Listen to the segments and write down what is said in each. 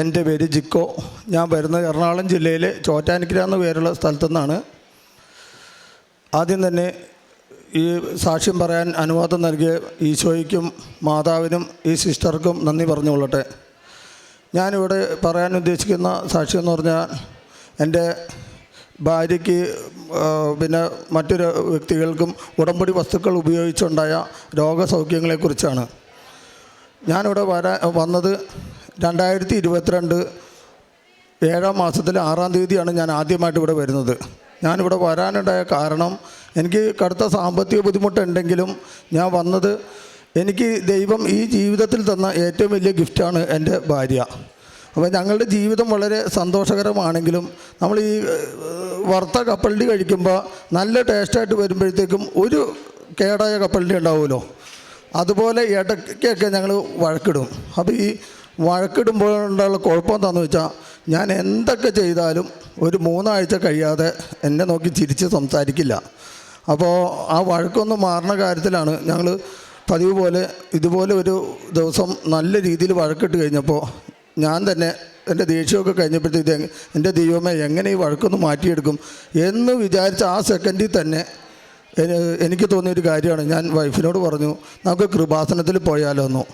എന്റെ പേര് ജിക്കോ. ഞാൻ വരുന്നത് എറണാകുളം ജില്ലയിലെ ചോറ്റാനിക്കര എന്ന പേരുള്ള സ്ഥലത്തു നിന്നാണ് ആദ്യം തന്നെ ഈ സാക്ഷ്യം പറയാൻ അനുവാദം നൽകിയ ഈശോയ്ക്കും മാതാവിനും ഈ സിസ്റ്റർക്കും നന്ദി പറഞ്ഞുകൊള്ളട്ടെ. ഞാനിവിടെ പറയാൻ ഉദ്ദേശിക്കുന്ന സാക്ഷ്യം എന്ന് പറഞ്ഞാൽ എന്റെ ഭാര്യയ്ക്ക് പിന്നെ മറ്റൊരു വ്യക്തികൾക്കും ഉടമ്പടി വസ്തുക്കൾ ഉപയോഗിച്ചുണ്ടായ രോഗസൗഖ്യങ്ങളെക്കുറിച്ചാണ്. ഞാനിവിടെ വരാ വന്നത് രണ്ടായിരത്തി ഇരുപത്തിരണ്ട് ഏഴാം മാസത്തിൽ ആറാം തീയതിയാണ് ഞാൻ ആദ്യമായിട്ട് ഇവിടെ വരുന്നത്. ഞാനിവിടെ വരാനുണ്ടായ കാരണം എനിക്ക് കടുത്ത സാമ്പത്തിക ബുദ്ധിമുട്ടുണ്ടെങ്കിലും ഞാൻ വന്നത് എനിക്ക് ദൈവം ഈ ജീവിതത്തിൽ തന്ന ഏറ്റവും വലിയ ഗിഫ്റ്റാണ് എന്റെ ഭാര്യ. അപ്പോൾ ഞങ്ങളുടെ ജീവിതം വളരെ സന്തോഷകരമാണെങ്കിലും നമ്മൾ ഈ വറുത്ത കപ്പലണ്ടി കഴിക്കുമ്പോൾ നല്ല ടേസ്റ്റായിട്ട് വരുമ്പോഴത്തേക്കും ഒരു കേടായ കപ്പലണ്ടി ഉണ്ടാവുമല്ലോ. അതുപോലെ ഇടയ്ക്കൊക്കെ ഞങ്ങൾ വഴക്കിടും. അപ്പോൾ ഈ വഴക്കിടുമ്പോഴുള്ള കുഴപ്പം എന്താണെന്ന് വെച്ചാൽ ഞാൻ എന്തൊക്കെ ചെയ്താലും ഒരു മൂന്നാഴ്ച കഴിയാതെ എന്നെ നോക്കി ചിരിച്ച് സംസാരിക്കില്ല. അപ്പോൾ ആ വഴക്കൊന്ന് മാറുന്ന കാര്യത്തിലാണ് ഞങ്ങൾ പതിവ് പോലെ ഇതുപോലെ ഒരു ദിവസം നല്ല രീതിയിൽ വഴക്കിട്ട് കഴിഞ്ഞപ്പോൾ ഞാൻ തന്നെ എന്റെ ദേഷ്യമൊക്കെ കഴിഞ്ഞപ്പോഴത്തേക്ക് എന്റെ ദൈവമേ എങ്ങനെ ഈ വഴക്കൊന്ന് മാറ്റിയെടുക്കും എന്ന് വിചാരിച്ച ആ സെക്കൻഡിൽ തന്നെ എനി- എനിക്ക് തോന്നിയൊരു കാര്യമാണ്. ഞാൻ വൈഫിനോട് പറഞ്ഞു നമുക്ക് കൃപാസനത്തിൽ പോയാലോ എന്നോ.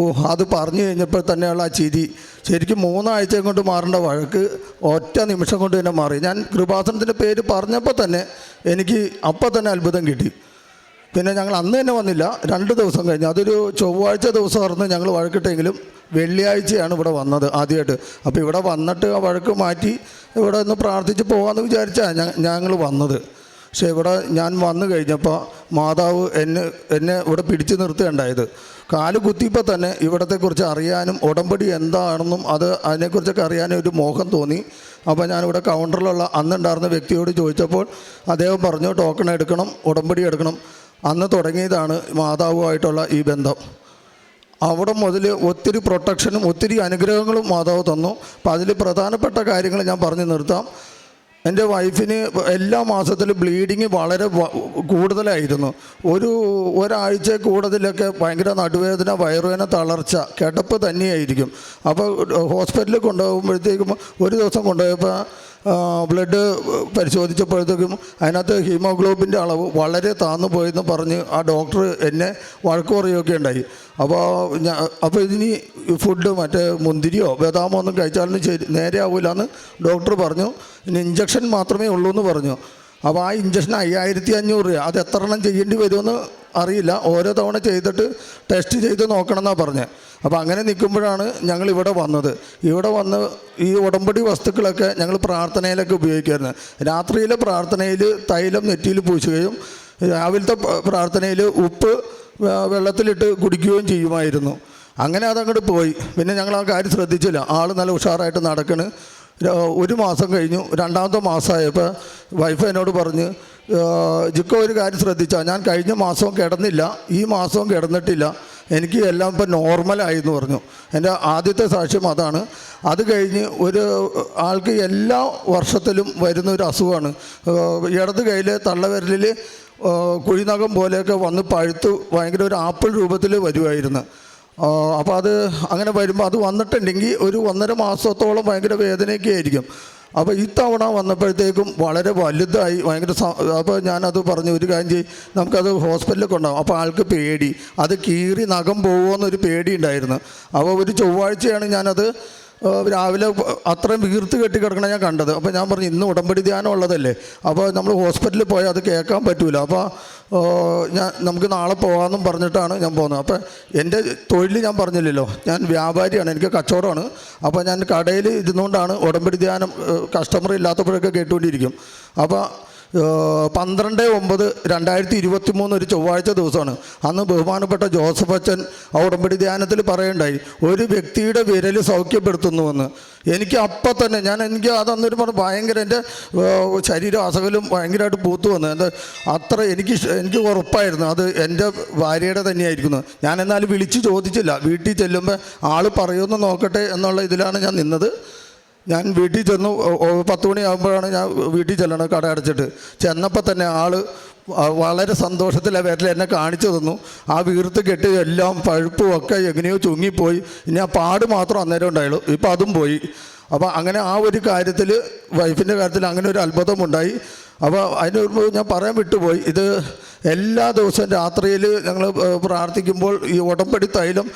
ഓ അത് പറഞ്ഞു കഴിഞ്ഞപ്പോൾ തന്നെയുള്ള ആ ചിരി. ശരിക്കും മൂന്നാഴ്ച കൊണ്ട് മാറേണ്ട വഴക്ക് ഒറ്റ നിമിഷം കൊണ്ട് തന്നെ മാറി. ഞാൻ കൃപാസനത്തിന്റെ പേര് പറഞ്ഞപ്പോൾ തന്നെ എനിക്ക് അപ്പം തന്നെ അത്ഭുതം കിട്ടി. പിന്നെ ഞങ്ങൾ അന്ന് തന്നെ വന്നില്ല. രണ്ട് ദിവസം കഴിഞ്ഞ്. അതൊരു ചൊവ്വാഴ്ച ദിവസമായിരുന്നു ഞങ്ങൾ വഴക്കിട്ടെങ്കിലും വെള്ളിയാഴ്ചയാണ് ഇവിടെ വന്നത് ആദ്യമായിട്ട്. അപ്പോൾ ഇവിടെ വന്നിട്ട് ആ വഴക്ക് മാറ്റി ഇവിടെ ഒന്ന് പ്രാർത്ഥിച്ച് പോകാമെന്ന് വിചാരിച്ചാണ് ഞങ്ങൾ വന്നത്. പക്ഷേ ഇവിടെ ഞാൻ വന്നു കഴിഞ്ഞപ്പോൾ മാതാവ് എന്നെ എന്നെ ഇവിടെ പിടിച്ചു നിർത്തുകയുണ്ടായത്. കാൽ കുത്തിയപ്പോൾ തന്നെ ഇവിടത്തെക്കുറിച്ച് അറിയാനും ഉടമ്പടി എന്താണെന്നും അത് അതിനെക്കുറിച്ചൊക്കെ അറിയാനും ഒരു മോഹം തോന്നി. അപ്പോൾ ഞാനിവിടെ കൗണ്ടറിലുള്ള അന്നുണ്ടായിരുന്ന വ്യക്തിയോട് ചോദിച്ചപ്പോൾ അദ്ദേഹം പറഞ്ഞു ടോക്കൺ എടുക്കണം ഉടമ്പടി എടുക്കണം. അന്ന് തുടങ്ങിയതാണ് മാതാവുമായിട്ടുള്ള ഈ ബന്ധം. അവിടെ മുതൽ ഒത്തിരി പ്രൊട്ടക്ഷനും ഒത്തിരി അനുഗ്രഹങ്ങളും മാതാവ് തന്നു. അപ്പോൾ അതിൽ പ്രധാനപ്പെട്ട കാര്യങ്ങൾ ഞാൻ പറഞ്ഞു നിർത്താം. എന്റെ വൈഫിന് എല്ലാ മാസത്തിലും ബ്ലീഡിങ് വളരെ കൂടുതലായിരുന്നു. ഒരു ഒരാഴ്ച കൂടുതലൊക്കെ ഭയങ്കര നടുവേദന വയറുവേദന തളർച്ച കിടപ്പ് തന്നെയായിരിക്കും. അപ്പോൾ ഹോസ്പിറ്റലിൽ കൊണ്ടുപോകുമ്പോഴത്തേക്കും ഒരു ദിവസം കൊണ്ടുപോയപ്പോൾ ബ്ലഡ് പരിശോധിച്ചപ്പോഴത്തേക്കും അതിനകത്ത് ഹീമോഗ്ലോബിന്റെ അളവ് വളരെ താന്നു പോയെന്ന് പറഞ്ഞ് ആ ഡോക്ടർ എന്നെ വഴക്ക് പറയുകയൊക്കെ ഉണ്ടായി. അപ്പോൾ ഞാൻ അപ്പോൾ ഇതിനി ഫുഡ് മറ്റേ മുന്തിരിയോ ബദാമോ ഒന്നും കഴിച്ചാലൊന്നും ശരി നേരെ ആവില്ല എന്ന് ഡോക്ടർ പറഞ്ഞു. ഇനി ഇഞ്ചക്ഷൻ മാത്രമേ ഉള്ളൂ എന്ന് പറഞ്ഞു. അപ്പോൾ ആ ഇഞ്ചക്ഷൻ അയ്യായിരത്തി അഞ്ഞൂറ് രൂപ. അത് എത്ര എണ്ണം ചെയ്യേണ്ടി വരുമെന്ന് അറിയില്ല. ഓരോ തവണ ചെയ്തിട്ട് ടെസ്റ്റ് ചെയ്ത് നോക്കണം എന്നാണ് പറഞ്ഞത് അപ്പോൾ അങ്ങനെ നിൽക്കുമ്പോഴാണ് ഞങ്ങൾ ഇവിടെ വന്നത്. ഇവിടെ വന്ന് ഈ ഉടമ്പടി വസ്തുക്കളൊക്കെ ഞങ്ങൾ പ്രാർത്ഥനയിലൊക്കെ ഉപയോഗിക്കുമായിരുന്നു. രാത്രിയിലെ പ്രാർത്ഥനയിൽ തൈലം നെറ്റിയിൽ പൂശുകയും രാവിലത്തെ പ്രാർത്ഥനയിൽ ഉപ്പ് വെള്ളത്തിലിട്ട് കുടിക്കുകയും ചെയ്യുമായിരുന്നു. അങ്ങനെ അതങ്ങോട്ട് പോയി. പിന്നെ ഞങ്ങൾ ആ കാര്യം ശ്രദ്ധിച്ചില്ല. ആൾ നല്ല ഉഷാറായിട്ട് നടക്കണ്. ഒരു മാസം കഴിഞ്ഞു. രണ്ടാമത്തെ മാസമായപ്പോൾ വൈഫ് എന്നോട് പറഞ്ഞ് ജിക്കോ ഒരു കാര്യം ശ്രദ്ധിച്ചാൽ ഞാൻ കഴിഞ്ഞ മാസവും കിടന്നില്ല. ഈ മാസവും കിടന്നിട്ടില്ല. എനിക്ക് എല്ലാം ഇപ്പം നോർമലായി എന്ന് പറഞ്ഞു. എന്റെ ആദ്യത്തെ സാക്ഷ്യം അതാണ്. അത് കഴിഞ്ഞ് ഒരു ആൾക്ക് എല്ലാ വർഷത്തിലും വരുന്ന ഒരു അസുഖമാണ്. ഇടത് കയ്യിൽ തള്ളവിരലിൽ കുഴിനകം പോലെയൊക്കെ വന്ന് പഴുത്ത് ഭയങ്കര ഒരു ആപ്പിൾ രൂപത്തിൽ വരുമായിരുന്നു അപ്പോൾ അത് അങ്ങനെ വരുമ്പോൾ അത് വന്നിട്ടുണ്ടെങ്കിൽ ഒരു ഒന്നര മാസത്തോളം ഭയങ്കര വേദനയൊക്കെ ആയിരിക്കും. അപ്പോൾ ഇത്തവണ വന്നപ്പോഴത്തേക്കും വളരെ വലുതായി ഭയങ്കര അപ്പോൾ ഞാനത് പറഞ്ഞു ഒരു കാര്യം ചെയ്യും നമുക്കത് ഹോസ്പിറ്റലിൽ കൊണ്ടുപോകും. അപ്പോൾ ആൾക്ക് പേടി. അത് കീറി നഖം പോകുമെന്നൊരു പേടി ഉണ്ടായിരുന്നു. അപ്പോൾ ഒരു ചൊവ്വാഴ്ചയാണ് ഞാനത് രാവിലെ അത്രയും വീർത്ത് കെട്ടി കിടക്കണം ഞാൻ കണ്ടത്. അപ്പോൾ ഞാൻ പറഞ്ഞു ഇന്ന് ഉടമ്പടി ധ്യാനം ഉള്ളതല്ലേ? അപ്പോൾ നമ്മൾ ഹോസ്പിറ്റലിൽ പോയാൽ അത് കേൾക്കാൻ പറ്റൂല. അപ്പോൾ ഞാൻ നമുക്ക് നാളെ പോകാമെന്നും പറഞ്ഞിട്ടാണ് ഞാൻ പോകുന്നത്. അപ്പോൾ എന്റെ തൊഴിൽ ഞാൻ പറഞ്ഞില്ലല്ലോ. ഞാൻ വ്യാപാരിയാണ് എനിക്ക് കച്ചവടമാണ്. അപ്പോൾ ഞാൻ കടയിൽ ഇരുന്നുകൊണ്ടാണ് ഉടമ്പടി ധ്യാനം കസ്റ്റമർ ഇല്ലാത്തപ്പോഴൊക്കെ കേട്ടുകൊണ്ടിരിക്കും. അപ്പോൾ പന്ത്രണ്ട് ഒമ്പത് രണ്ടായിരത്തി ഇരുപത്തി മൂന്ന് ഒരു ചൊവ്വാഴ്ച ദിവസമാണ്. അന്ന് ബഹുമാനപ്പെട്ട ജോസഫ് അച്ഛൻ ഉടമ്പടി ധ്യാനത്തിൽ പറയണ്ടായി ഒരു വ്യക്തിയുടെ വിരൽ സൗഖ്യപ്പെടുത്തുന്നുവെന്ന്. എനിക്ക് അപ്പം തന്നെ ഞാൻ എനിക്ക് അതന്നൊരു പറഞ്ഞു ഭയങ്കര എന്റെ ശരീരം അസകലും ഭയങ്കരമായിട്ട് പൂത്തു വന്നു എന്റെ അത്ര എനിക്ക് എനിക്ക് ഉറപ്പായിരുന്നു. അത് എന്റെ ഭാര്യയുടെ തന്നെയായിരിക്കുന്നു. ഞാൻ എന്നാലും വിളിച്ച് ചോദിച്ചില്ല. വീട്ടിൽ ചെല്ലുമ്പോൾ ആൾ പറയുമെന്ന് നോക്കട്ടെ എന്നുള്ള ഇതിലാണ് ഞാൻ നിന്നത്. ഞാൻ വീട്ടിൽ ചെന്നു പത്ത് മണിയാകുമ്പോഴാണ് ഞാൻ വീട്ടിൽ ചെല്ലണത് കട അടച്ചിട്ട്. ചെന്നപ്പോൾ തന്നെ ആൾ വളരെ സന്തോഷത്തിൽ ആ വിരൽ എന്നെ കാണിച്ചു തന്നു. ആ വീർത്ത് കെട്ടി എല്ലാം പഴുപ്പും ഒക്കെ എങ്ങനെയോ ചുങ്ങിപ്പോയി. ഇനി ആ പാട് മാത്രം അന്നേരം ഉണ്ടായുള്ളൂ. ഇപ്പം അതും പോയി. അപ്പോൾ അങ്ങനെ ആ ഒരു കാര്യത്തിൽ വൈഫിന്റെ കാര്യത്തിൽ അങ്ങനെ ഒരു അത്ഭുതമുണ്ടായി അപ്പോൾ അതിന് മുമ്പ് ഞാൻ പറയാൻ വിട്ടുപോയി. ഇത് എല്ലാ ദിവസവും രാത്രിയിൽ ഞങ്ങൾ പ്രാർത്ഥിക്കുമ്പോൾ ഈ ഉടമ്പടി തൈലം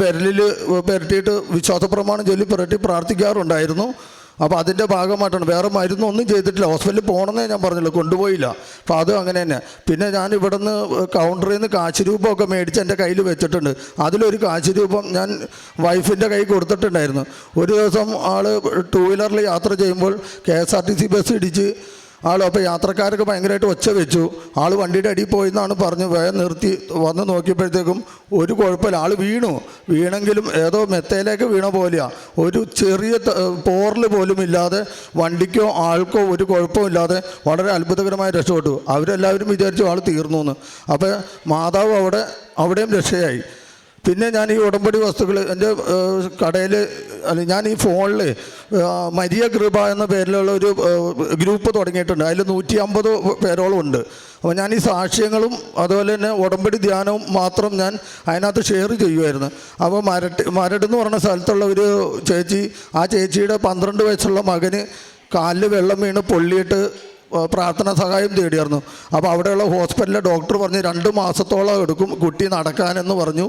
വിരലിൽ പുരട്ടിയിട്ട് വിശ്വാസ പ്രമാണം ചൊല്ലി പുരട്ടി പ്രാർത്ഥിക്കാറുണ്ടായിരുന്നു. അപ്പോൾ അതിന്റെ ഭാഗമായിട്ടാണ്. വേറെ മരുന്നൊന്നും ചെയ്തിട്ടില്ല. ഹോസ്പിറ്റലിൽ പോകണമെന്നേ ഞാൻ പറഞ്ഞുള്ളൂ. കൊണ്ടുപോയില്ല. അപ്പോൾ അതും അങ്ങനെ തന്നെ. പിന്നെ ഞാൻ ഇവിടെ നിന്ന് കൗണ്ടറിൽ നിന്ന് കാശ് രൂപമൊക്കെ മേടിച്ച് എന്റെ കയ്യിൽ വെച്ചിട്ടുണ്ട്. അതിലൊരു കാശ് രൂപം ഞാൻ വൈഫിന്റെ കൈ കൊടുത്തിട്ടുണ്ടായിരുന്നു. ഒരു ദിവസം ആൾ ടൂ വീലറിൽ യാത്ര ചെയ്യുമ്പോൾ K S R T C bus ഇടിച്ച് ആൾ അപ്പോൾ യാത്രക്കാരൊക്കെ ഭയങ്കരമായിട്ട് ഒച്ച വെച്ചു. ആൾ വണ്ടിയുടെ അടിയിൽ പോയി എന്നാണ് പറഞ്ഞു. വേഗം നിർത്തി വന്ന് നോക്കിയപ്പോഴത്തേക്കും ഒരു കുഴപ്പമില്ല. ആൾ വീണു. വീണെങ്കിലും ഏതോ മെത്തയിലേക്ക് വീണ പോലെയാ. ഒരു ചെറിയ പോറൽ പോലും ഇല്ലാതെ വണ്ടിക്കോ ആൾക്കോ ഒരു കുഴപ്പമില്ലാതെ വളരെ അത്ഭുതകരമായി രക്ഷപ്പെട്ടു. അവരെല്ലാവരും വിചാരിച്ചു ആൾ തീർന്നു എന്ന്. അപ്പോൾ മാതാവ് അവിടെ അവിടെയും രക്ഷയായി. പിന്നെ ഞാൻ ഈ ഉടമ്പടി വസ്തുക്കൾ എന്റെ കടയിൽ അല്ല ഞാൻ ഈ ഫോണിൽ മരിയ കൃപ എന്ന പേരിലുള്ള ഒരു ഗ്രൂപ്പ് തുടങ്ങിയിട്ടുണ്ട്. അതിൽ നൂറ്റി അമ്പത് പേരോളം ഉണ്ട് അപ്പോൾ ഞാൻ ഈ സാക്ഷ്യങ്ങളും അതുപോലെ തന്നെ ഉടമ്പടി ധ്യാനവും മാത്രം ഞാൻ അതിനകത്ത് ഷെയർ ചെയ്യുമായിരുന്നു അപ്പോൾ മരട്ട് മരട് എന്ന് പറഞ്ഞ സ്ഥലത്തുള്ള ഒരു ചേച്ചി ആ ചേച്ചിയുടെ പന്ത്രണ്ട് വയസ്സുള്ള മകന് കാലിൽ വെള്ളം വീണ് പൊള്ളിയിട്ട് പ്രാർത്ഥന സഹായം തേടിയായിരുന്നു. അപ്പോൾ അവിടെയുള്ള ഹോസ്പിറ്റലിലെ ഡോക്ടർ പറഞ്ഞ് രണ്ട് മാസത്തോളം എടുക്കും കുട്ടി നടക്കാനെന്ന് പറഞ്ഞു.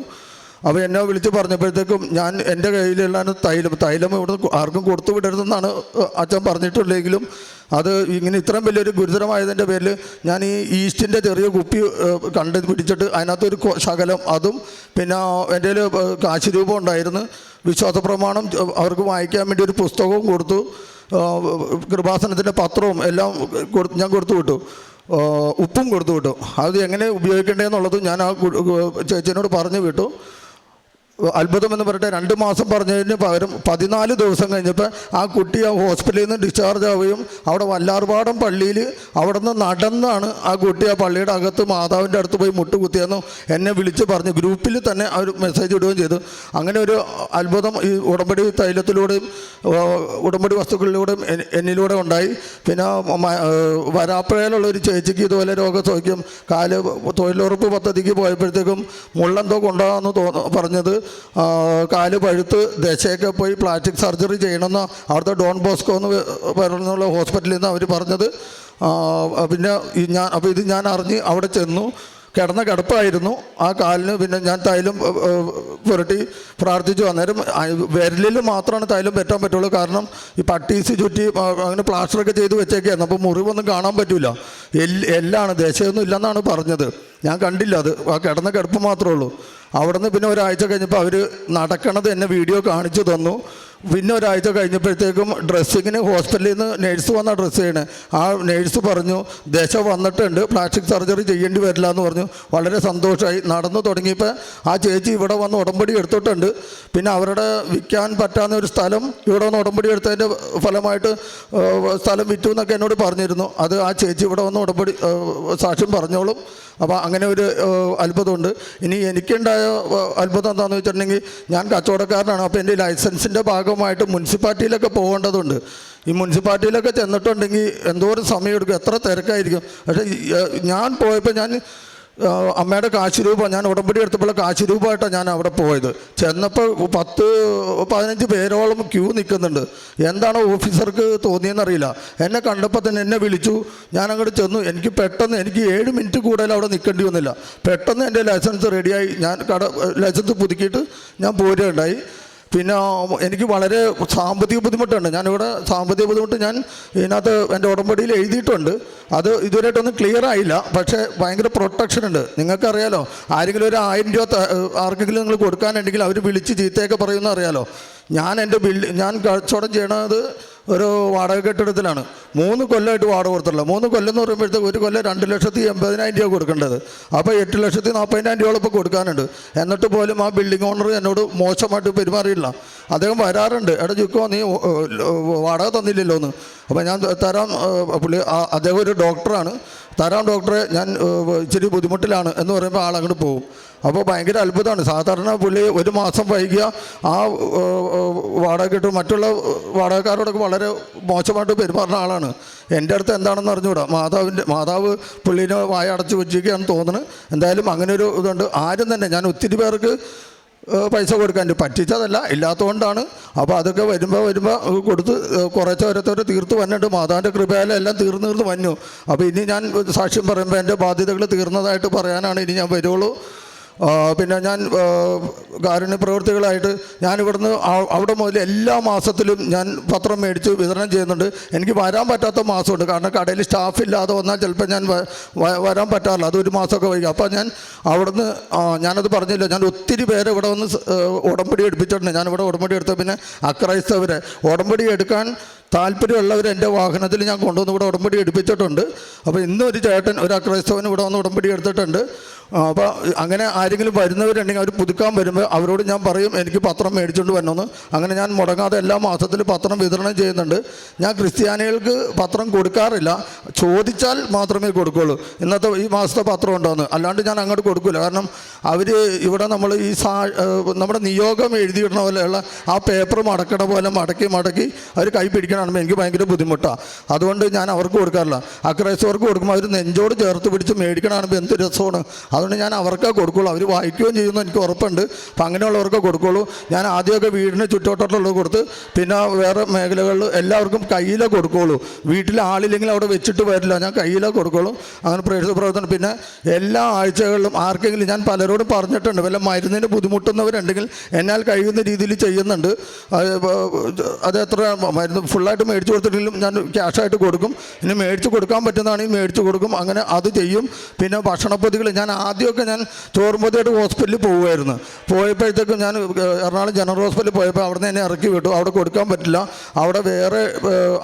അപ്പോൾ എന്നെ വിളിച്ച് പറഞ്ഞപ്പോഴത്തേക്കും ഞാൻ എന്റെ കയ്യിലുള്ള തൈലം. തൈലം ഇവിടെ ആർക്കും കൊടുത്തു വിടരുതെന്നാണ് അച്ഛൻ പറഞ്ഞിട്ടുള്ളെങ്കിലും അത് ഇങ്ങനെ ഇത്രയും വലിയൊരു ഗുരുതരമായതിന്റെ പേരിൽ ഞാൻ ഈ ഈസ്റ്റിന്റെ ചെറിയ കുപ്പി കണ്ട് പിടിച്ചിട്ട് അതിനകത്തൊരു ശകലം അതും പിന്നെ എന്റെ കാശ് രൂപം ഉണ്ടായിരുന്നു. വിശ്വാസ പ്രമാണം അവർക്ക് വായിക്കാൻ വേണ്ടി ഒരു പുസ്തകവും കൊടുത്തു. കൃപാസനത്തിന്റെ പത്രവും എല്ലാം ഞാൻ കൊടുത്തു വിട്ടു. ഉപ്പും കൊടുത്തു വിട്ടു. അത് എങ്ങനെ ഉപയോഗിക്കേണ്ടതെന്നുള്ളത് ഞാൻ ആ ചേച്ചിനോട് പറഞ്ഞു വിട്ടു. അത്ഭുതം എന്ന് പറഞ്ഞിട്ട് രണ്ട് മാസം പറഞ്ഞതിന് പകരം പതിനാല് ദിവസം കഴിഞ്ഞപ്പോൾ ആ കുട്ടി ആ ഹോസ്പിറ്റലിൽ നിന്ന് ഡിസ്ചാർജ് ആവുകയും അവിടെ വല്ലാർപാടം പള്ളിയിൽ അവിടെ നിന്ന് നടന്നാണ് ആ കുട്ടി ആ പള്ളിയുടെ അകത്ത് മാതാവിന്റെ അടുത്ത് പോയി മുട്ടുകുത്തിയെന്നും എന്നെ വിളിച്ച് പറഞ്ഞു ഗ്രൂപ്പിൽ തന്നെ അവർ മെസ്സേജ് ഇടുകയും ചെയ്തു. അങ്ങനെ ഒരു അത്ഭുതം ഈ ഉടമ്പടി തൈലത്തിലൂടെയും ഉടമ്പടി വസ്തുക്കളിലൂടെയും എന്നിലൂടെ ഉണ്ടായി. പിന്നെ വരാപ്പുഴയിലുള്ള ഒരു ചേച്ചിക്ക് ഇതുപോലെ രോഗസൗഖ്യം കാൽ തൊഴിലുറപ്പ് പദ്ധതിക്ക് പോയപ്പോഴത്തേക്കും മുള്ളെന്തോ കൊണ്ടുപോകാമെന്ന് തോന്നു പറഞ്ഞത് കാൽ പഴുത്ത് ദശയൊക്കെ പോയി പ്ലാസ്റ്റിക് സർജറി ചെയ്യണമെന്ന് അവിടുത്തെ ഡോൺ ബോസ്കോ എന്ന് പറഞ്ഞുള്ള ഹോസ്പിറ്റലിൽ നിന്ന് അവർ പറഞ്ഞത്. പിന്നെ ഞാൻ അപ്പോൾ ഇത് ഞാൻ അറിഞ്ഞ് അവിടെ ചെന്നു. കിടന്ന കിടപ്പായിരുന്നു. ആ കാലിന് പിന്നെ ഞാൻ തൈലം പുരട്ടി പ്രാർത്ഥിച്ചു. അന്നേരം വിരലിൽ മാത്രമാണ് തൈലം പറ്റാൻ പറ്റുള്ളൂ. കാരണം ഈ പട്ടീസ് ചുറ്റി അങ്ങനെ പ്ലാസ്റ്ററൊക്കെ ചെയ്ത് വെച്ചേക്കായിരുന്നു. അപ്പോൾ മുറിവൊന്നും കാണാൻ പറ്റില്ല എല്ല് എല്ലാണ് ദേശമൊന്നും ഇല്ലെന്നാണ് പറഞ്ഞത്. ഞാൻ കണ്ടില്ല അത്. ആ കിടന്ന കിടപ്പ് മാത്രമേ ഉള്ളൂ. അവിടെ നിന്ന് പിന്നെ ഒരാഴ്ച കഴിഞ്ഞപ്പോൾ അവർ നടക്കണത് എന്നെ വീഡിയോ കാണിച്ചു തന്നു. പിന്നെ ഒരാഴ്ച കഴിഞ്ഞപ്പോഴത്തേക്കും ഡ്രസ്സിങ്ങിന് ഹോസ്പിറ്റലിൽ നിന്ന് നേഴ്സ് വന്ന ഡ്രസ്സ് ചെയ്യണേ ആ നേഴ്സ് പറഞ്ഞു ദശ വന്നിട്ടുണ്ട് പ്ലാസ്റ്റിക് സർജറി ചെയ്യേണ്ടി വരില്ല എന്ന് പറഞ്ഞു. വളരെ സന്തോഷമായി നടന്നു തുടങ്ങിയപ്പോൾ ആ ചേച്ചി ഇവിടെ വന്ന് ഉടമ്പടി എടുത്തിട്ടുണ്ട്. പിന്നെ അവരുടെ വിൽക്കാൻ പറ്റാവുന്ന ഒരു സ്ഥലം ഇവിടെ വന്ന് ഉടമ്പടി എടുത്തതിന്റെ ഫലമായിട്ട് സ്ഥലം വിറ്റു എന്നൊക്കെ എന്നോട് പറഞ്ഞിരുന്നു. അത് ആ ചേച്ചി ഇവിടെ വന്ന് ഉടമ്പടി സാക്ഷ്യം പറഞ്ഞോളും. അപ്പോൾ അങ്ങനെ ഒരു അത്ഭുതമുണ്ട്. ഇനി എനിക്കുണ്ടായ അത്ഭുതം എന്താണെന്ന് വെച്ചിട്ടുണ്ടെങ്കിൽ ഞാൻ കച്ചവടക്കാരനാണ്. അപ്പോൾ എന്റെ ലൈസൻസിന്റെ ഭാഗമായിട്ട് മുനിസിപ്പാലിറ്റിയിലൊക്കെ പോകേണ്ടതുണ്ട്. ഈ മുനിസിപ്പാലിറ്റിയിലൊക്കെ ചെന്നിട്ടുണ്ടെങ്കിൽ എന്തോരം സമയമെടുക്കും? എത്ര തിരക്കായിരിക്കും? പക്ഷേ ഞാൻ പോയപ്പോൾ ഞാൻ അമ്മയുടെ കാശ് രൂപ ഞാൻ ഉടമ്പടി എടുത്തപ്പോൾ കാശ് രൂപമായിട്ടാണ് ഞാൻ അവിടെ പോയത്. ചെന്നപ്പോൾ പത്ത് പതിനഞ്ച് പേരോളം ക്യൂ നിൽക്കുന്നുണ്ട്. എന്താണ് ഓഫീസർക്ക് തോന്നിയെന്നറിയില്ല എന്നെ കണ്ടപ്പോൾ തന്നെ എന്നെ വിളിച്ചു. ഞാൻ അങ്ങോട്ട് ചെന്നു. എനിക്ക് പെട്ടെന്ന് എനിക്ക് ഏഴ് മിനിറ്റ് കൂടുതൽ അവിടെ നിൽക്കേണ്ടി വന്നില്ല. പെട്ടെന്ന് എന്റെ ലൈസൻസ് റെഡിയായി. ഞാൻ കട ലൈസൻസ് പുതുക്കിയിട്ട് ഞാൻ പോരുകയുണ്ടായി. പിന്നെ എനിക്ക് വളരെ സാമ്പത്തിക ബുദ്ധിമുട്ടുണ്ട് ഞാനിവിടെ സാമ്പത്തിക ബുദ്ധിമുട്ട് ഞാൻ ഇതിനകത്ത് എന്റെ ഉടമ്പടിയിൽ എഴുതിയിട്ടുണ്ട്. അത് ഇതുവരെയായിട്ടൊന്നും ക്ലിയർ ആയില്ല. പക്ഷേ ഭയങ്കര പ്രൊട്ടക്ഷൻ ഉണ്ട്. നിങ്ങൾക്കറിയാലോ ആരെങ്കിലും ഒരു ആയിരം രൂപ ആർക്കെങ്കിലും നിങ്ങൾ കൊടുക്കാനുണ്ടെങ്കിൽ അവർ വിളിച്ച് ചീത്തയൊക്കെ പറയുമെന്ന് അറിയാലോ. ഞാൻ എന്റെ ബിൽഡ് ഞാൻ കച്ചവടം ചെയ്യണത് ഒരു വാടക കെട്ടിടത്തിലാണ്. മൂന്ന് കൊല്ലമായിട്ട് വാടക കൊടുത്തിട്ടില്ല മൂന്ന് കൊല്ലം എന്ന് പറയുമ്പോഴത്തേക്ക് ഒരു കൊല്ലം രണ്ട് ലക്ഷത്തി എൺപതിനായിരം രൂപ കൊടുക്കേണ്ടത്. അപ്പോൾ എട്ട് ലക്ഷത്തി നാൽപ്പതിനായിരം രൂപ ഇപ്പോൾ കൊടുക്കാനുണ്ട്. എന്നിട്ട് പോലും ആ ബിൽഡിംഗ് ഓണർ എന്നോട് മോശമായിട്ട് പെരുമാറിയില്ല അദ്ദേഹം വരാറുണ്ട്. എടാ ചുക്കോ നീ വാടക തന്നില്ലല്ലോ എന്ന് അപ്പോൾ ഞാൻ തരാം പുള്ളി അദ്ദേഹം ഒരു ഡോക്ടറാണ്. തരാം ഡോക്ടറെ ഞാൻ ഇച്ചിരി ബുദ്ധിമുട്ടിലാണ് എന്ന് പറയുമ്പോൾ ആളങ്ങോട്ട് പോകും അപ്പോൾ ഭയങ്കര അത്ഭുതമാണ് സാധാരണ പുള്ളി ഒരു മാസം വൈകിയ ആ വാടക കിട്ടും. മറ്റുള്ള വാടകക്കാരോടൊക്കെ വളരെ മോശമായിട്ട് പെരുമാറുന്ന ആളാണ്. എന്റെ അടുത്ത് എന്താണെന്ന് അറിഞ്ഞുകൂടാ മാതാവിന്റെ മാതാവ് പുള്ളീനെ വായ അടച്ച് വെച്ചിരിക്കുകയാണെന്ന് തോന്നുന്നത് എന്തായാലും അങ്ങനെ ഒരു ഇതുണ്ട്. ആരും തന്നെ ഞാൻ ഒത്തിരി പേർക്ക് പൈസ കൊടുക്കാൻ പറ്റിച്ചതല്ല ഇല്ലാത്തതുകൊണ്ടാണ്. അപ്പോൾ അതൊക്കെ വരുമ്പോൾ വരുമ്പോൾ കൊടുത്ത് കുറച്ച് ഓരോരുത്തർ തീർത്ത് വന്നിട്ട് മാതാവിന്റെ കൃപയാലും എല്ലാം തീർന്ന് തീർന്ന് വന്നു. അപ്പോൾ ഇനി ഞാൻ സാക്ഷ്യം പറയുമ്പോൾ എന്റെ ബാധ്യതകൾ തീർന്നതായിട്ട് പറയാനാണ് ഇനി ഞാൻ വരുള്ളൂ. പിന്നെ ഞാൻ കാരുണ്യ പ്രവൃത്തികളായിട്ട് ഞാൻ ഇവിടുന്ന് അവിടെ മുതൽ എല്ലാ മാസത്തിലും ഞാൻ പത്രം മേടിച്ച് വിതരണം ചെയ്യുന്നുണ്ട്. എനിക്ക് വരാൻ പറ്റാത്ത മാസമുണ്ട്. കാരണം കടയിൽ സ്റ്റാഫ് ഇല്ലാതെ വന്നാൽ ചിലപ്പോൾ ഞാൻ വരാൻ പറ്റാറില്ല. അതൊരു മാസമൊക്കെ വൈകി. അപ്പോൾ ഞാൻ അവിടുന്ന് ഞാനത് പറഞ്ഞില്ല. ഞാൻ ഒത്തിരി പേരെ ഇവിടെ വന്ന് ഉടമ്പടി എടുപ്പിച്ചിട്ടുണ്ട്. ഞാനിവിടെ ഉടമ്പടി എടുത്ത പിന്നെ അക്രൈസ്തവരെ. ഉടമ്പടി എടുക്കാൻ താല്പര്യമുള്ളവർ എന്റെ വാഹനത്തിൽ ഞാൻ കൊണ്ടുവന്ന് ഇവിടെ ഉടമ്പടി എടുപ്പിച്ചിട്ടുണ്ട്. അപ്പോൾ ഇന്നും ഒരു ചേട്ടൻ ഒരു അക്രൈസ്തവൻ ഇവിടെ വന്ന് ഉടമ്പടി എടുത്തിട്ടുണ്ട്. അപ്പോൾ അങ്ങനെ ആരെങ്കിലും വരുന്നവരുണ്ടെങ്കിൽ അവർ പുതുക്കാൻ വരുമ്പോൾ അവരോട് ഞാൻ പറയും എനിക്ക് പത്രം മേടിച്ചുകൊണ്ട് വരണമെന്ന് അങ്ങനെ ഞാൻ മുടങ്ങാതെ എല്ലാ മാസത്തിലും പത്രം വിതരണം ചെയ്യുന്നുണ്ട്. ഞാൻ ക്രിസ്ത്യാനികൾക്ക് പത്രം കൊടുക്കാറില്ല. ചോദിച്ചാൽ മാത്രമേ കൊടുക്കുള്ളൂ. ഇന്നത്തെ ഈ മാസത്തെ പത്രം ഉണ്ടോയെന്ന് അല്ലാണ്ട് ഞാൻ അങ്ങോട്ട് കൊടുക്കില്ല കാരണം അവർ ഇവിടെ നമ്മൾ ഈ സാ നമ്മുടെ നിയോഗം എഴുതിയിടണ പോലെയുള്ള ആ പേപ്പർ മടക്കണ പോലെ മടക്കി മടക്കി അവർ കൈ പിടിക്കണമെന്ന് എനിക്ക് ഭയങ്കര ബുദ്ധിമുട്ടാണ് അതുകൊണ്ട് ഞാൻ അവർക്ക് കൊടുക്കാറില്ല. അക്രൈസ്തവർക്ക് കൊടുക്കുമ്പോൾ അവർ നെഞ്ചോട് ചേർത്ത് പിടിച്ച് മേടിക്കണമെന്ന് എന്ത് രസമാണ്. അതുകൊണ്ട് ഞാൻ അവർക്കേ കൊടുക്കുള്ളൂ. അവർ വായിക്കുകയും ചെയ്യുന്നു എനിക്ക് ഉറപ്പുണ്ട്. അപ്പം അങ്ങനെയുള്ളവർക്ക് കൊടുക്കുള്ളൂ. ഞാൻ ആദ്യമൊക്കെ വീടിന് ചുറ്റോട്ടോട്ടുള്ളത് കൊടുത്ത് പിന്നെ വേറെ മേഖലകളിൽ എല്ലാവർക്കും കയ്യിലേ കൊടുക്കുള്ളൂ. വീട്ടിൽ ആളില്ലെങ്കിൽ അവിടെ വെച്ചിട്ട് വരില്ല. ഞാൻ കയ്യിലേ കൊടുക്കുള്ളൂ. അങ്ങനെ പ്രേക്ഷിത പ്രവർത്തനം. പിന്നെ എല്ലാ ആഴ്ചകളിലും ആർക്കെങ്കിലും ഞാൻ പലരോടും പറഞ്ഞിട്ടുണ്ട് വല്ല മരുന്നിന് ബുദ്ധിമുട്ടുന്നവരുണ്ടെങ്കിൽ എന്നാൽ കഴിയുന്ന രീതിയിൽ ചെയ്യുന്നുണ്ട്. അത് എത്ര മരുന്ന് ഫുള്ളായിട്ട് മേടിച്ചു കൊടുത്തിട്ടില്ലെങ്കിലും ഞാൻ ക്യാഷായിട്ട് കൊടുക്കും. ഇനി മേടിച്ച് കൊടുക്കാൻ പറ്റുന്നതാണെങ്കിൽ മേടിച്ച് കൊടുക്കും. അങ്ങനെ അത് ചെയ്യും. പിന്നെ ഭക്ഷണപ്പൊതികൾ ഞാൻ ആദ്യമൊക്കെ ഞാൻ ചോറുമ്പതിയായിട്ട് ഹോസ്പിറ്റലിൽ പോകുമായിരുന്നു പോയപ്പോഴത്തേക്കും ഞാൻ എറണാകുളം ജനറൽ ഹോസ്പിറ്റലിൽ പോയപ്പോൾ അവിടെ നിന്ന് എന്നെ ഇറക്കി വിട്ടു. അവിടെ കൊടുക്കാൻ പറ്റില്ല. അവിടെ വേറെ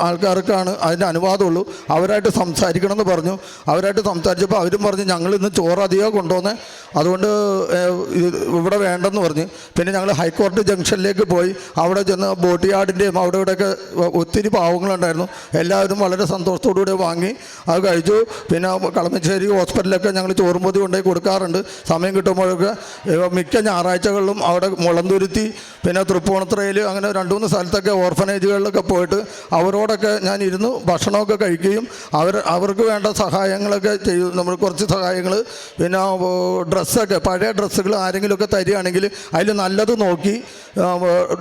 ആൾക്കാർക്കാണ് അതിന്റെ അനുവാദമുള്ളൂ. അവരായിട്ട് സംസാരിക്കണം എന്ന് പറഞ്ഞു. അവരായിട്ട് സംസാരിച്ചപ്പോൾ അവരും പറഞ്ഞു ഞങ്ങൾ ഇന്ന് ചോറ് അധികം കൊണ്ടുവന്നേ. അതുകൊണ്ട് ഇവിടെ വേണ്ടെന്ന് പറഞ്ഞ്. പിന്നെ ഞങ്ങൾ ഹൈക്കോടതി ജംഗ്ഷനിലേക്ക് പോയി. അവിടെ ചെന്ന് ബോട്ടിയാടിന്റെയും അവിടെ ഇവിടെയൊക്കെ ഒത്തിരി പാവങ്ങളുണ്ടായിരുന്നു. എല്ലാവരും വളരെ സന്തോഷത്തോടുകൂടി വാങ്ങി. അത് കഴിച്ചു. പിന്നെ കളമശ്ശേരി ഹോസ്പിറ്റലിലൊക്കെ ഞങ്ങൾ ചോറും പൊതി കൊണ്ടുപോയി കൊടുക്കാറുണ്ട്. സമയം കിട്ടുമ്പോഴൊക്കെ മിക്ക ഞായറാഴ്ചകളിലും അവിടെ മുളന്തുരുത്തി പിന്നെ തൃപ്പൂണിത്രയിൽ അങ്ങനെ രണ്ട് മൂന്ന് സ്ഥലത്തൊക്കെ ഓർഫനേജുകളിലൊക്കെ പോയിട്ട് അവരോടൊക്കെ ഞാൻ ഇരുന്നു ഭക്ഷണമൊക്കെ കഴിക്കുകയും അവർ അവർക്ക് വേണ്ട സഹായങ്ങളൊക്കെ ചെയ്തു. നമ്മൾ കുറച്ച് സഹായങ്ങൾ പിന്നെ ഡ്രസ്സൊക്കെ പഴയ ഡ്രസ്സുകൾ ആരെങ്കിലുമൊക്കെ തരികയാണെങ്കിൽ അതിൽ നല്ലത് നോക്കി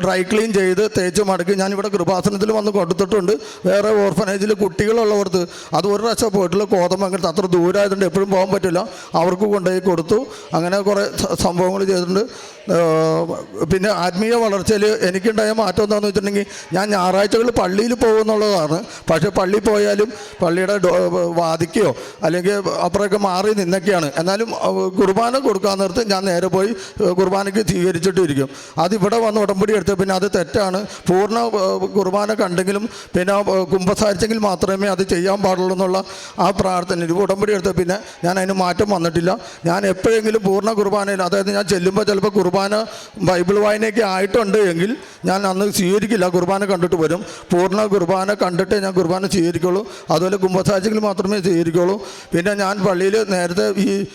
ഡ്രൈ ക്ലീൻ ചെയ്ത് തേച്ച് മടക്കി ഞാനിവിടെ കൃപാസനത്തിൽ വന്ന് കൊടുത്തിട്ടുണ്ട്. വേറെ ഓർഫനേജിൽ കുട്ടികളുള്ളവർക്ക് അത് ഒരു പ്രാവശ്യം പോയിട്ടുള്ള കോതമംഗലത്ത് അത്ര ദൂരമായതുകൊണ്ട് എപ്പോഴും പോകാൻ പറ്റില്ല. അവർക്ക് കൊണ്ടുപോയി കൊടുത്തു. അങ്ങനെ കുറേ സംഭവങ്ങൾ ചെയ്തിട്ടുണ്ട്. പിന്നെ ആത്മീയ വളർച്ചയിൽ എനിക്കുണ്ടായ മാറ്റം എന്താണെന്ന് വെച്ചിട്ടുണ്ടെങ്കിൽ ഞാൻ ഞായറാഴ്ചകളിൽ പള്ളിയിൽ പോകുമെന്നുള്ളതാണ് പക്ഷേ പള്ളിയിൽ പോയാലും പള്ളിയുടെ വാദിക്കയോ അല്ലെങ്കിൽ അപ്പുറമൊക്കെ മാറി നിന്നൊക്കെയാണ്. എന്നാലും കുർബാന കൊടുക്കാൻ നേരത്ത് ഞാൻ നേരെ പോയി കുർബാനയ്ക്ക് സ്വീകരിച്ചിട്ടിരിക്കും. അതിവിടെ വന്ന് ഉടമ്പടി എടുത്ത് പിന്നെ അത് തെറ്റാണ്. പൂർണ കുർബാന കണ്ടെങ്കിലും പിന്നെ കുംഭസാരിച്ചെങ്കിൽ മാത്രമേ അത് ചെയ്യാൻ പാടുള്ളൂ എന്നുള്ള ആ പ്രാർത്ഥന. ഉടമ്പടി എടുത്ത പിന്നെ ഞാൻ അതിന് മാറ്റം വന്നിട്ടില്ല. ഞാൻ എപ്പോഴെങ്കിലും പൂർണ കുർബാനയിൽ അതായത് ഞാൻ ചെല്ലുമ്പോൾ ചിലപ്പോൾ കുർബാന ബൈബിൾ വായനയൊക്കെ ആയിട്ടുണ്ട് എങ്കിൽ ഞാൻ അന്ന് സ്വീകരിക്കില്ല കുർബാന കണ്ടിട്ട് വരും. പൂർണ കുർബാന കണ്ടിട്ടേ ഞാൻ കുർബാന സ്വീകരിക്കുള്ളൂ. അതുപോലെ കുംഭസാഹചര്യങ്ങൾ മാത്രമേ സ്വീകരിക്കുള്ളൂ. പിന്നെ ഞാൻ പള്ളിയിൽ നേരത്തെ ഈ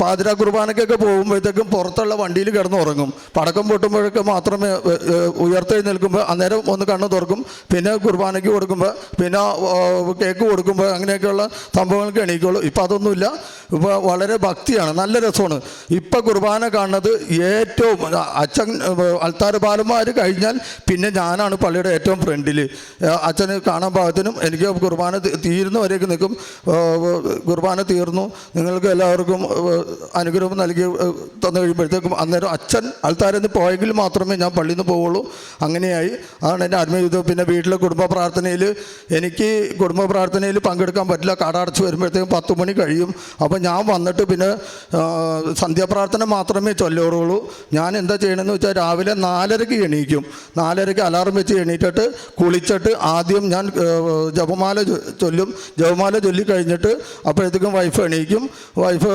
പാതിര കുർബാനയ്ക്കൊക്കെ പോകുമ്പോഴത്തേക്കും പുറത്തുള്ള വണ്ടിയിൽ കിടന്ന് ഉറങ്ങും പടക്കം പൊട്ടുമ്പോഴൊക്കെ മാത്രമേ ഉയർത്തി നിൽക്കുമ്പോൾ അന്നേരം ഒന്ന് കണ്ണ് തുറക്കും. പിന്നെ കുർബാനയ്ക്ക് കൊടുക്കുമ്പോൾ പിന്നെ കേക്ക് കൊടുക്കുമ്പോൾ അങ്ങനെയൊക്കെയുള്ള സംഭവങ്ങൾക്ക് എണീക്കുള്ളൂ. ഇപ്പം അതൊന്നുമില്ല. ഇപ്പോൾ വളരെ ഭക്തിയാണ്. നല്ല രസമാണ്. ഇപ്പം കുർബാന കാണുന്നത് ഏറ്റവും അച്ഛൻ അൽത്താര ബാലന്മാർ കഴിഞ്ഞാൽ പിന്നെ ഞാനാണ് പള്ളിയുടെ ഏറ്റവും ഫ്രണ്ടിൽ അച്ഛന് കാണാൻ പാകത്തിനും എനിക്ക് കുർബാന തീരുന്നവരേക്ക് നിൽക്കും. കുർബാന തീർന്നു. നിങ്ങൾക്ക് എല്ലാവർക്കും ആ, അനുഗ്രഹം നൽകി തന്നു കഴിയുമ്പോഴത്തേക്കും അന്നേരം അച്ഛൻ ആൾത്താരിൽ നിന്ന് പോയെങ്കിൽ മാത്രമേ ഞാൻ പള്ളിയിൽ നിന്ന് പോവുള്ളൂ. അങ്ങനെയായി. അതാണ് എന്റെ ആത്മീയതം പിന്നെ വീട്ടിലെ കുടുംബ പ്രാർത്ഥനയിൽ എനിക്ക് കുടുംബ പ്രാർത്ഥനയിൽ പങ്കെടുക്കാൻ പറ്റില്ല. കട അടച്ച് വരുമ്പോഴത്തേക്കും പത്ത് മണി കഴിയും. അപ്പോൾ ഞാൻ വന്നിട്ട് പിന്നെ സന്ധ്യാപ്രാർത്ഥന മാത്രമേ ചൊല്ലോറുള്ളൂ. ഞാൻ എന്താ ചെയ്യണമെന്ന് വെച്ചാൽ രാവിലെ നാലരയ്ക്ക് എണീക്കും. നാലരയ്ക്ക് അലാറം വെച്ച് എണീറ്റിട്ട് കുളിച്ചിട്ട് ആദ്യം ഞാൻ ജപമാല ചൊല്ലും. ജപമാല ചൊല്ലി കഴിഞ്ഞിട്ട് അപ്പോഴത്തേക്കും വൈഫ് എണീക്കും. വൈഫ്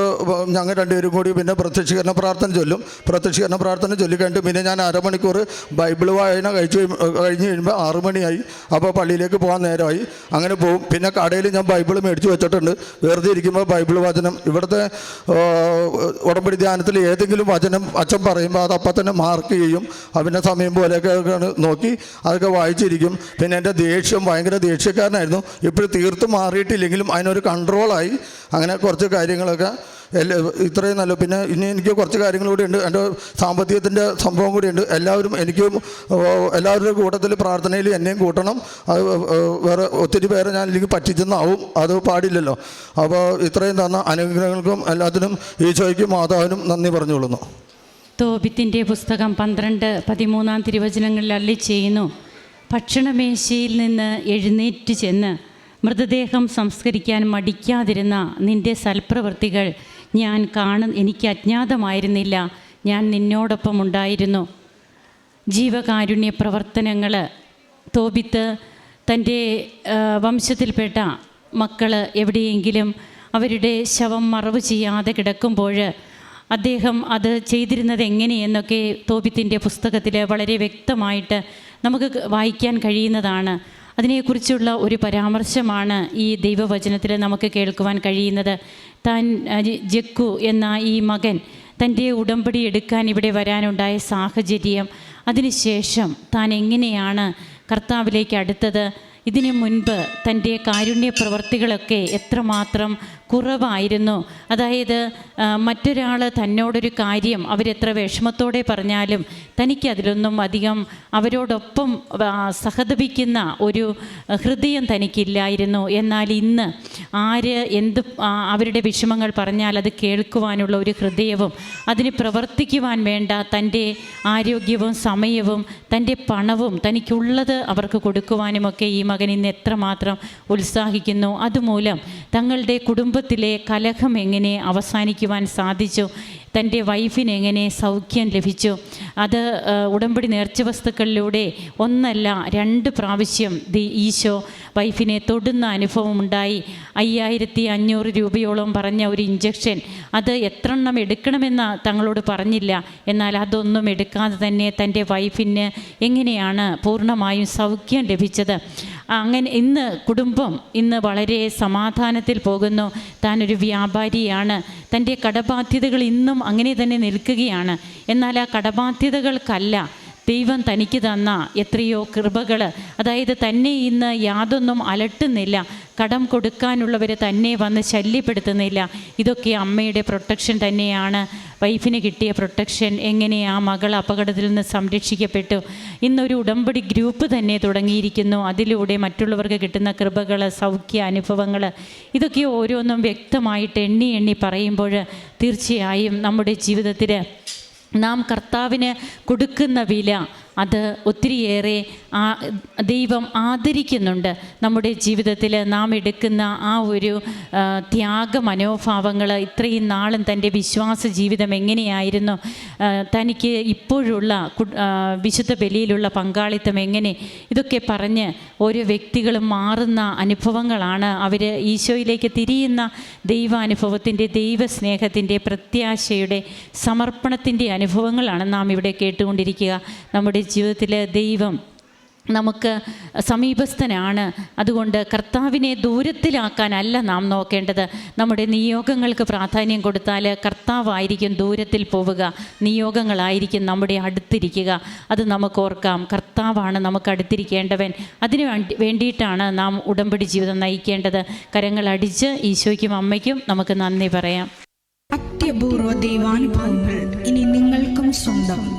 ഞങ്ങൾ രണ്ടുപേരും കൂടി പിന്നെ പ്രത്യക്ഷീകരണ പ്രാർത്ഥന ചൊല്ലും. പ്രത്യക്ഷീകരണ പ്രാർത്ഥന ചൊല്ലിക്കഴിഞ്ഞിട്ട് പിന്നെ ഞാൻ അരമണിക്കൂർ ബൈബിൾ വായന കഴിച്ച് കഴിഞ്ഞ് കഴിയുമ്പോൾ ആറു മണിയായി. അപ്പോൾ പള്ളിയിലേക്ക് പോകാൻ നേരമായി. അങ്ങനെ പോകും പിന്നെ കടയിൽ ഞാൻ ബൈബിൾ മേടിച്ച് വെച്ചിട്ടുണ്ട്. വെറുതെ ഇരിക്കുമ്പോൾ ബൈബിൾ വചനം. ഇവിടുത്തെ ഉടമ്പടി ധ്യാനത്തിൽ ഏതെങ്കിലും വചനം അച്ഛൻ പറയുമ്പോൾ അത് അപ്പം തന്നെ മാർക്ക് ചെയ്യും. അതിന്റെ സമയം പോലെയൊക്കെ നോക്കി അതൊക്കെ വായിച്ചിരിക്കും. പിന്നെ എന്റെ ദേഷ്യം ഭയങ്കര ദേഷ്യക്കാരനായിരുന്നു. ഇപ്പോഴും തീർത്തും മാറിയിട്ടില്ലെങ്കിലും അതിനൊരു കൺട്രോളായി അങ്ങനെ കുറച്ച് കാര്യങ്ങളൊക്കെ ഇത്രയും നല്ല പിന്നെ ഇനി എനിക്ക് കുറച്ച് കാര്യങ്ങൾ കൂടി ഉണ്ട്. എന്റെ സാമ്പത്തികത്തിന്റെ സംഭവം കൂടിയുണ്ട് എല്ലാവരും എനിക്കും എല്ലാവരുടെ കൂട്ടത്തിൽ പ്രാർത്ഥനയിൽ എന്നെയും കൂട്ടണം. അത് വേറെ ഒത്തിരി പേരെ ഞാൻ എനിക്ക് പറ്റിച്ചെന്നാവും. അത് പാടില്ലല്ലോ. അപ്പോൾ ഇത്രയും തന്ന അനുഗ്രഹങ്ങൾക്കും എല്ലാത്തിനും ഈശോയ്ക്കും മാതാവിനും നന്ദി പറഞ്ഞുകൊള്ളുന്നു. തോപിത്തിന്റെ പുസ്തകം പന്ത്രണ്ട് പതിമൂന്നാം തിരുവചനങ്ങളിൽ അള്ളി ചെയ്യുന്നു. ഭക്ഷണമേശയിൽ നിന്ന് എഴുന്നേറ്റ് ചെന്ന് മൃതദേഹം സംസ്കരിക്കാൻ മടിക്കാതിരുന്ന നിന്റെ സൽപ്രവൃത്തികൾ ഞാൻ കാണു എനിക്ക് അജ്ഞാതമായിരുന്നില്ല. ഞാൻ നിന്നോടൊപ്പം ഉണ്ടായിരുന്നു. ജീവകാരുണ്യ പ്രവർത്തനങ്ങൾ തോപിത്ത് തന്റെ വംശത്തിൽപ്പെട്ട മക്കൾ എവിടെയെങ്കിലും അവരുടെ ശവം മറവ് ചെയ്യാതെ കിടക്കുമ്പോൾ അദ്ദേഹം അത് ചെയ്തിരുന്നത് എങ്ങനെയെന്നൊക്കെ തോപിത്തിന്റെ പുസ്തകത്തിൽ വളരെ വ്യക്തമായിട്ട് നമുക്ക് വായിക്കാൻ കഴിയുന്നതാണ്. അതിനെക്കുറിച്ചുള്ള ഒരു പരാമർശമാണ് ഈ ദൈവവചനത്തിൽ നമുക്ക് കേൾക്കുവാൻ കഴിയുന്നത്. താൻ ജക്കു എന്ന ഈ മകൻ തന്റെ ഉടമ്പടി എടുക്കാൻ ഇവിടെ വരാനുണ്ടായ സാഹചര്യം അതിനുശേഷം താൻ എങ്ങനെയാണ് കർത്താവിലേക്ക് അടുത്തത്? ഇതിനു മുൻപ് തന്റെ കാരുണ്യ പ്രവർത്തികളൊക്കെ എത്രമാത്രം കുറവായിരുന്നു. അതായത് മറ്റൊരാൾ തന്നോടൊരു കാര്യം അവരെത്ര വിഷമത്തോടെ പറഞ്ഞാലും തനിക്കതിലൊന്നും അധികം അവരോടൊപ്പം സഹതപിക്കുന്ന ഒരു ഹൃദയം തനിക്കില്ലായിരുന്നു. എന്നാൽ ഇന്ന് ആര് എന്ത് അവരുടെ വിഷമങ്ങൾ പറഞ്ഞാൽ അത് കേൾക്കുവാനുള്ള ഒരു ഹൃദയവും അതിന് പ്രവർത്തിക്കുവാൻ വേണ്ട തന്റെ ആരോഗ്യവും സമയവും തന്റെ പണവും തനിക്കുള്ളത് അവർക്ക് കൊടുക്കുവാനുമൊക്കെ ഈ മകൻ ഇന്ന് എത്രമാത്രം ഉത്സാഹിക്കുന്നു. അതുമൂലം തങ്ങളുടെ കുടുംബത്തിലെ കലഹം എങ്ങനെ അവസാനിക്കുവാൻ സാധിച്ചു? തന്റെ വൈഫിന് എങ്ങനെ സൗഖ്യം ലഭിച്ചു? അത് ഉടമ്പടി നേർച്ച വസ്തുക്കളിലൂടെ ഒന്നല്ല രണ്ട് പ്രാവശ്യം ദി ഈശോ വൈഫിനെ തൊടുന്ന അനുഭവം ഉണ്ടായി. അയ്യായിരത്തി അഞ്ഞൂറ് രൂപയോളം പറഞ്ഞ ഒരു ഇഞ്ചക്ഷൻ അത് എത്ര എണ്ണം എടുക്കണമെന്ന് തങ്ങളോട് പറഞ്ഞില്ല. എന്നാൽ അതൊന്നും എടുക്കാതെ തന്നെ തന്റെ വൈഫിന് എങ്ങനെയാണ് പൂർണമായും സൗഖ്യം ലഭിച്ചത്? അങ്ങനെ ഇന്ന് കുടുംബം ഇന്ന് വളരെ സമാധാനത്തിൽ പോകുന്നു. താൻ ഒരു വ്യാപാരിയാണ്. തന്റെ കടബാധ്യതകൾ ഇന്നും അങ്ങനെ തന്നെ നിൽക്കുകയാണ്. എന്നാൽ ആ കടബാധ്യതകൾക്കല്ല ദൈവം തനിക്ക് തന്ന എത്രയോ കൃപകൾ അതായത് തന്നെ ഇന്ന് യാതൊന്നും അലട്ടുന്നില്ല. കടം കൊടുക്കാനുള്ളവർ തന്നെ വന്ന് ശല്യപ്പെടുത്തുന്നില്ല. ഇതൊക്കെ അമ്മയുടെ പ്രൊട്ടക്ഷൻ തന്നെയാണ്. വൈഫിന് കിട്ടിയ പ്രൊട്ടക്ഷൻ എങ്ങനെ ആ മകൾ അപകടത്തിൽ നിന്ന് സംരക്ഷിക്കപ്പെട്ടു? ഇന്നൊരു ഉടമ്പടി ഗ്രൂപ്പ് തന്നെ തുടങ്ങിയിരിക്കുന്നു. അതിലൂടെ മറ്റുള്ളവർക്ക് കിട്ടുന്ന കൃപകൾ സൗഖ്യ അനുഭവങ്ങൾ ഇതൊക്കെ ഓരോന്നും വ്യക്തമായിട്ട് എണ്ണി എണ്ണി പറയുമ്പോൾ തീർച്ചയായും നമ്മുടെ ജീവിതത്തിൽ നാം കർത്താവിന് കൊടുക്കുന്ന വില അത് ഒത്തിരിയേറെ ദൈവം ആദരിക്കുന്നുണ്ട്. നമ്മുടെ ജീവിതത്തിൽ നാം എടുക്കുന്ന ആ ഒരു ത്യാഗ മനോഭാവങ്ങൾ ഇത്രയും നാളും തന്റെ വിശ്വാസ ജീവിതം എങ്ങനെയായിരുന്നു? തനിക്ക് ഇപ്പോഴുള്ള വിശുദ്ധ ബലിയിലുള്ള പങ്കാളിത്തം എങ്ങനെ? ഇതൊക്കെ പറഞ്ഞ് ഓരോ വ്യക്തികളും മാറുന്ന അനുഭവങ്ങളാണ് അവർ ഈശോയിലേക്ക് തിരിയുന്ന ദൈവാനുഭവത്തിന്റെ ദൈവസ്നേഹത്തിന്റെ പ്രത്യാശയുടെ സമർപ്പണത്തിന്റെ അനുഭവങ്ങളാണ് നാം ഇവിടെ കേട്ടുകൊണ്ടിരിക്കുക. നമ്മുടെ ജീവിതത്തിൽ ദൈവം നമുക്ക് സമീപസ്ഥനാണ്. അതുകൊണ്ട് കർത്താവിനെ ദൂരത്തിലാക്കാനല്ല നാം നോക്കേണ്ടത്. നമ്മുടെ നിയോഗങ്ങൾക്ക് പ്രാധാന്യം കൊടുത്താൽ കർത്താവായിരിക്കും ദൂരത്തിൽ പോവുക. നിയോഗങ്ങളായിരിക്കും നമ്മുടെ അടുത്തിരിക്കുക. അത് നമുക്ക് ഓർക്കാം. കർത്താവാണ് നമുക്ക് അടുത്തിരിക്കേണ്ടവൻ. അതിനു വേണ്ടി വേണ്ടിയിട്ടാണ് നാം ഉടമ്പടി ജീവിതം നയിക്കേണ്ടത്. കരങ്ങൾ അടിച്ച് ഈശോയ്ക്കും അമ്മയ്ക്കും നമുക്ക് നന്ദി പറയാം. അത്യപൂർവ ദൈവാനുഭവങ്ങൾ ഇനി നിങ്ങൾക്കും സ്വന്തം.